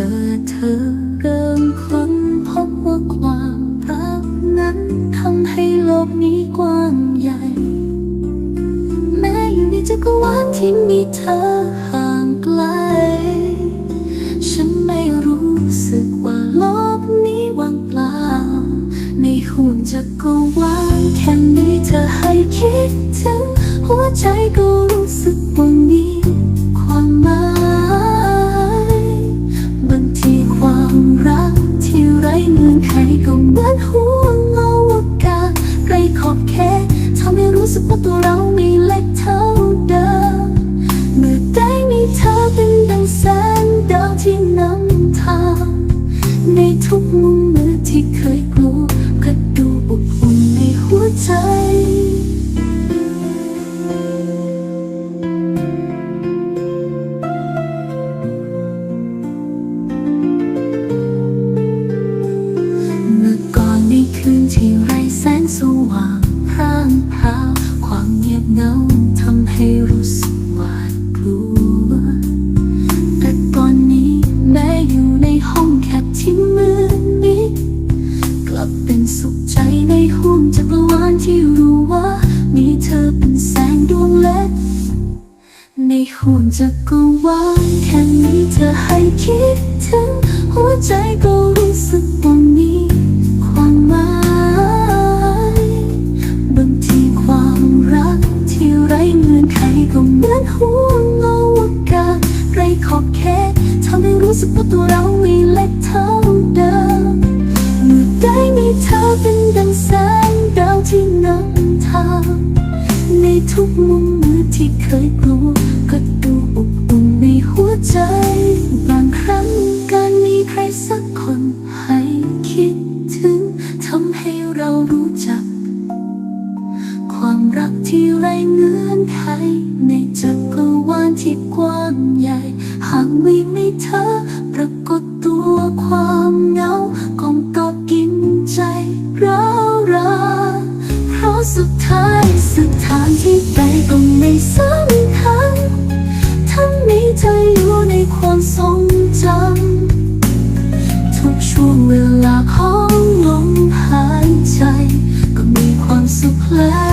จอเธอเริ่มค้นพบว่าความรักนั้นทำให้โลกนี้กว้างใหญ่ แม้อยู่ในจักรวาลที่มีเธอห่างไกล ฉันไม่รู้สึกว่าโลกนี้ว่างเปล่า ในห่วงจักรวาลแค่นี้เธอให้คิดถึง หัวใจก็รู้สึกว่ามีค ร้เอให้คิดถึงหัวใจก็รู้สึกว่ามีความหมายบางทีความรักที่ไร้เงื่อนไขก็เหมือนห่วงอวกาศไร้ขอบเขตทำให้รู้สึกว่าตัวเราม่เล็กเท่าเดิมเมื่อได้มีเธอเป็นดังแสงดาวที่นำทางในทุกมุมมือที่เคยกลัวก็ดูอบอุ่นัวใจ บางครั้งการมีใครสักคนให้คิดถึงทำให้เรารู้จัก ความรักที่ไรเงื่อนไข ในจักรวาลที่กว้างใหญ่ หากไม่มีเธอ ปรากฏตัวความเหงาของก็กินใจเราราเพราะสุดท้ายสุดทางที่ไปก็ไม่สา love.